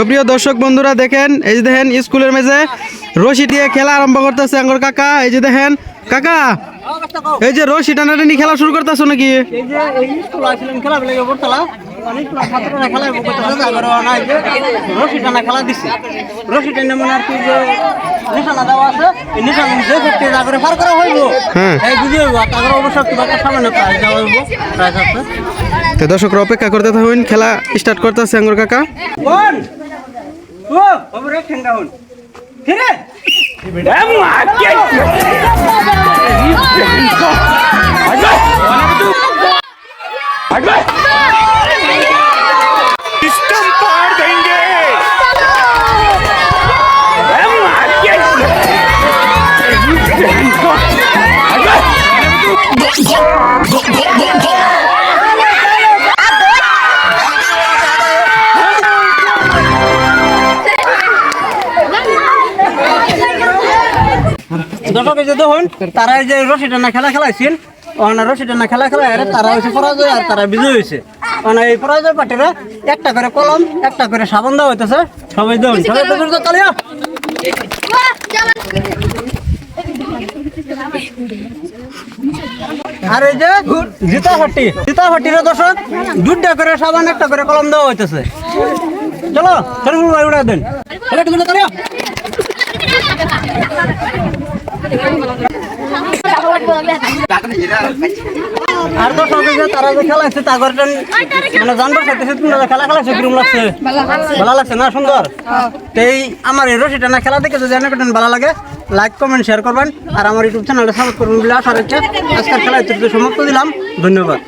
প্রিয় দর্শক বন্ধুরা দেখেন এই যে দেখেন স্কুলের মেঝে রশি দিয়ে খেলা আরম্ভ করতেছে আঙ্গর কাকা। এই যে দেখেন কাকা এই যে রশি টানাটানি খেলা শুরু করতেছো নাকি? এই যে এই স্কুল আসলেন খেলা যে রশি টানা খেলা দিচ্ছে রশি টানা মনে আর কি যে নিশানা দেওয়া আছে। এই নিশানা যে করতে যা পার করা হইব। এই বুঝে হইব। তারপরে অবশ্য তোমার সামনে প্রাইজ দেওয়া হইব। প্রাইজ আছে তো দর্শকরা অপেক্ষা করতে থাকুন খেলা স্টার্ট করতে আছে আঙ্গুর কাকা। কোন ও ওরে ঠেঙ্গা হন ফিরে! বেটা মাকে দর্শক যে দেখুন তারা যে রশি টানা খেলা খেলাইছেন ওখানে রশি টানা খেলা খেলা তারা হয়েছে পরাজয় আর তারা বিজয় হয়েছে। মানে এই পরাজয় পার্টিরা একটা করে কলম, একটা করে সাবান দেওয়া হইতেছে। সবাই দেখুন সবাই আর এই যে জিতা ফাটি জিতা ফাটির দর্শক দুটা করে সাবান, একটা করে কলম দেওয়া হইতেছে। চলো শরীফুল ভাই উড়া দেন। সবাই দেখুন তো আর তো সব যে তারা যে খেলা আছে তাগর মানে জানবার সাথে সাথে তোমরা খেলা খেলাছো কিরম লাগছে। ভালো লাগছে না? সুন্দর? এই আমার এই রশিটা না খেলা দেখে যদি অনেক ভালো লাগে লাইক কমেন্ট শেয়ার করবেন। আর আমার ইউটিউব চ্যানেলটা সাবস্ক্রাইব করবেন বলে আশা রাখছে আজকের খেলা সমাপ্ত দিলাম। ধন্যবাদ।